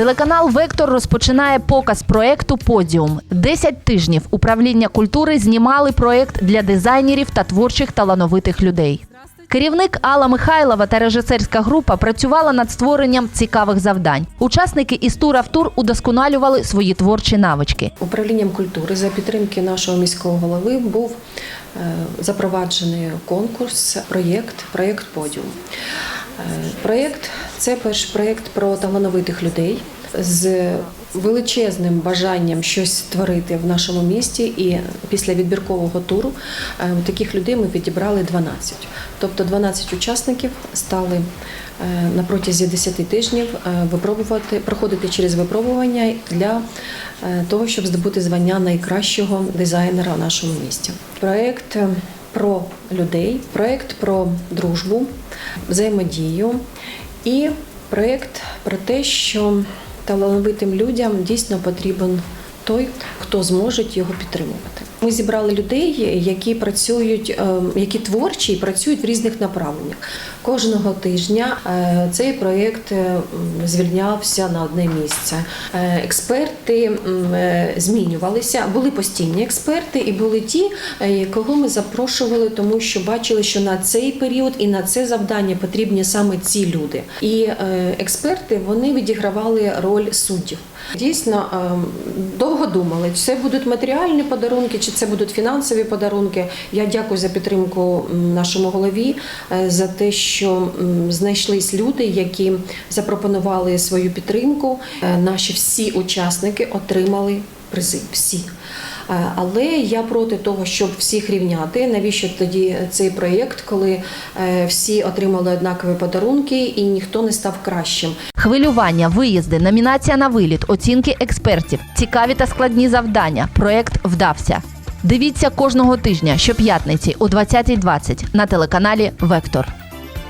Телеканал Вектор розпочинає показ проекту Подіум. Десять тижнів управління культури знімали проект для дизайнерів та творчих талановитих людей. Керівник Алла Михайлова та режисерська група працювала над створенням цікавих завдань. Учасники із тура в тур удосконалювали свої творчі навички. Управлінням культури за підтримки нашого міського голови був е, запроваджений конкурс, проєкт, проєкт Подіум. Е, Проєкт це перший проєкт про талановитих людей з величезним бажанням щось створити в нашому місті. І після відбіркового туру е, таких людей ми підібрали 12. Тобто 12 учасників стали е, на протязі 10 тижнів випробувати, проходити через випробування для того, щоб здобути звання найкращого дизайнера в нашому місті. Проєкт про людей, проєкт про дружбу, взаємодію і проєкт про те, що талановитим людям дійсно потрібен той, хто зможе його підтримувати. Ми зібрали людей, які працюють, е, які творчі і працюють в різних направленнях. Кожного тижня е, цей проєкт е, звільнявся на одне місце. Е, Експерти змінювалися. Були постійні експерти, і були ті, кого ми запрошували, тому що бачили, що на цей період і на це завдання потрібні саме ці люди. І експерти вони відігравали роль суддів. Дійсно, довго думали, чи це будуть матеріальні подарунки, чи це будуть фінансові подарунки. Я дякую за підтримку нашому голові за те, що м, знайшлись люди, які запропонували свою підтримку. Е, Наші всі учасники отримали призи. Всі. Е, Але я проти того, щоб всіх рівняти. Навіщо тоді цей проєкт, коли е, всі отримали однакові подарунки і ніхто не став кращим? Хвилювання, виїзди, номінація на виліт, оцінки експертів, цікаві та складні завдання. Проект вдався. Дивіться кожного тижня щоп'ятниці о 20.20 на телеканалі Вектор.